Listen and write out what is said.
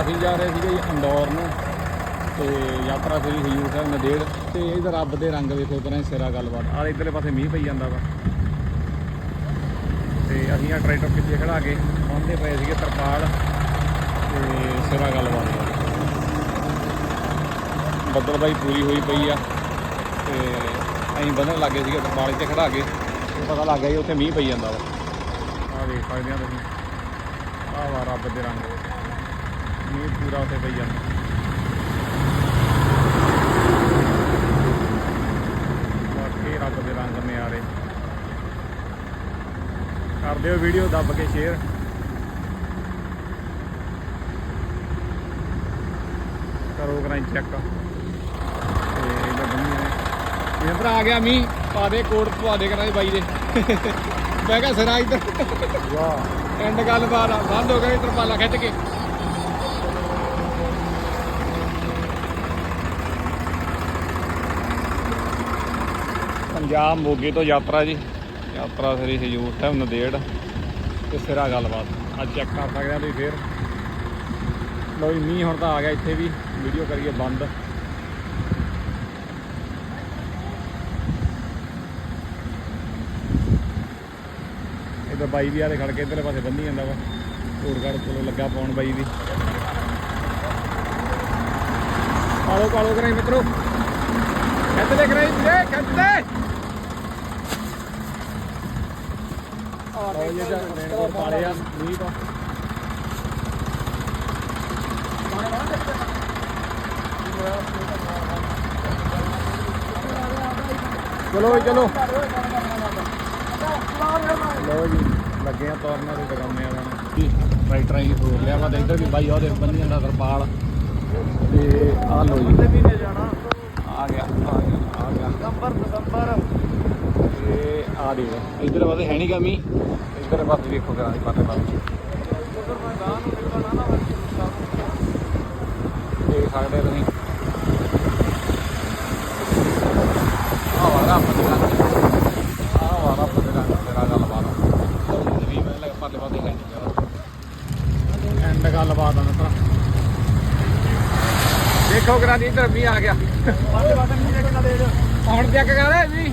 ਅਸੀਂ ਜਾ ਰਹੇ ਸੀਗੇ ਜੀ ਇੰਦੌਰ ਨੂੰ ਤੇ ਯਾਤਰਾ ਸ੍ਰੀ ਹਜੂਰ ਸਾਹਿਬ ਨਦੇੜ ਤੇ ਇਹਦਾ ਰੱਬ ਦੇ ਰੰਗ ਵੇਖੋ ਕਰਾਂ ਸਿਰਾ ਗੱਲਬਾਤ। ਆ ਇਧਰਲੇ ਪਾਸੇ ਮੀਂਹ ਪਈ ਜਾਂਦਾ ਵਾ। ਤੇ ਅਸੀਂ ਆ ਟਰੈਕਟਰ ਪਿੱਛੇ ਖੜਾ ਕੇ ਬੰਨ੍ਹਦੇ ਪਏ ਸੀਗੇ ਤਰਪਾਲ ਤੇ ਸਿਰਾ ਗੱਲਬਾਤ ਵਾ। ਬੱਦਲਬਾਈ ਪੂਰੀ ਹੋਈ ਪਈ ਆ ਤੇ ਅਸੀਂ ਬੰਨਣ ਲੱਗੇ ਸੀਗੇ ਤਰਪਾਲ ਇੱਥੇ ਖੜਾ ਕੇ। ਤੇ ਪਤਾ ਲੱਗ ਗਿਆ ਜੀ ਉੱਥੇ ਮੀਂਹ ਪਈ ਜਾਂਦਾ ਵਾ। ਆ ਦੇਖ ਸਕਦੇ ਆ ਤੁਸੀਂ। ਆਹ ਵਾ ਰੱਬ ਦੇ ਰੰਗ। ਮੀਂਹ ਪੂਰਾ ਉੱਥੇ ਪਈ ਜਾਂਦਾ। ਵਾਕਈ ਰੱਬ ਦੇ ਰੰਗ ਨਿਆਰੇ ਕਰ ਦਿਓ ਵੀਡੀਓ ਦੱਬ ਕੇ ਸ਼ੇਅਰ ਕਰੋ ਕਰਾਂ ਚੈੱਕ ਤੇ ਭਰਾ ਆ ਗਿਆ ਮੀਂਹ ਪਾ ਦੇ ਕੋਟ ਪਵਾ ਦੇ ਕਰਾਂ ਬਾਈ ਦੇ। ਮੈਂ ਕਿਹਾ ਸਿਰਾ ਇੱਧਰ। ਵਾਹ। ਐਂਡ ਗੱਲ ਬਾਤ ਆ। ਬੰਦ ਹੋ ਗਈ ਤਰਪਾਲਾ ਖਿੱਚ ਕੇ। ਪੰਜਾਬ ਮੋਗੇ ਤੋਂ ਯਾਤਰਾ ਜੀ। ਯਾਤਰਾ ਸ੍ਰੀ ਹਜੂਰ ਸਾਹਿਬ ਨੰਦੇੜ ਤੇ ਸਿਰਾ ਗੱਲਬਾਤ। ਅੱਜ ਚੈੱਕ ਕਰ ਸਕਦੇ ਆ ਤੁਸੀਂ ਫੇਰ। ਲੋ ਜੀ, ਮੀਂਹ ਹੁਣ ਤਾਂ ਆ ਗਿਆ ਇੱਥੇ ਵੀ। ਵੀਡੀਓ ਕਰੀਏ ਬੰਦ। ਇਹਦਾ ਬਾਈ ਵੀ ਆਲੇ ਖੜ ਕੇ ਇਧਰਲੇ ਪਾਸੇ ਬੰਨੀ ਜਾਂਦਾ ਵਾ। ਘੋੜਗੜ ਕੋਲੋਂ ਲੱਗਾ ਪਾਉਣ ਬਾਈ ਵੀ। ਕਾਲੋ ਕਾਲੋ ਕਰਾਈ ਮਿੱਤਰੋ? ਖਿੱਚ ਦੇ ਕਰਾਈ ਵੀਰੇ, ਖਿੱਚ ਦੇ! ਲਓ ਜੀ ਮੀਂਹ ਤੋਂ। ਚਲੋ ਲੋ ਜੀ ਲੱਗੇ ਆ ਤੋਰਨਾ ਤੇ ਨੂੰ। ਜੀ ਟਰੈਕਟਰ ਹੀ ਤੋਰ ਲਿਆ ਵਾ ਤੇ ਇੱਧਰ ਵੀ ਬਾਈ ਉਹਦੇ ਬੰਨੀ ਜਾਂਦਾ ਤਰਪਾਲ। ਤੇ ਆ ਲੋ ਜੀ। ਆ ਗਿਆ ਆ ਗਿਆ ਆ ਗਿਆ। ਨੰਬਰ ਨਵੰਬਰ ਤੇ ਆ ਦੇਖੋ ਇੱਧਰ ਪਾਸੇ ਹੈ ਨਹੀਂ ਕਮੀ ਇੱਧਰ ਪਾਸੇ ਵੇਖੋ ਕਰਾਂ ਦੀ ਪਾਸੇ ਪਾਸੇ ਦੇਖ ਸਕਦੇ ਤੁਸੀਂ। ਆ ਵਾਰਾ ਪਤਰਾ ਆ ਵਾਰਾ ਪਤਰਾ ਤੇਰਾ ਗੱਲਬਾਤ ਵੀ ਮੈਂ ਲੱਗ ਪਾਲੇ ਪਾਸੇ ਹੈ ਨਹੀਂ ਐਂਡ ਗੱਲਬਾਤ ਆ ਮਿੱਤਰਾ। ਦੇਖੋ ਕਰਾਂ ਦੀ ਇੱਧਰ ਵੀ ਆ ਗਿਆ। ਪਾਲੇ ਪਾਸੇ ਨਹੀਂ ਕਿੰਨਾ ਦੇ ਦੇ ਹੁਣ ਚੈੱਕ ਕਰ ਵੀ।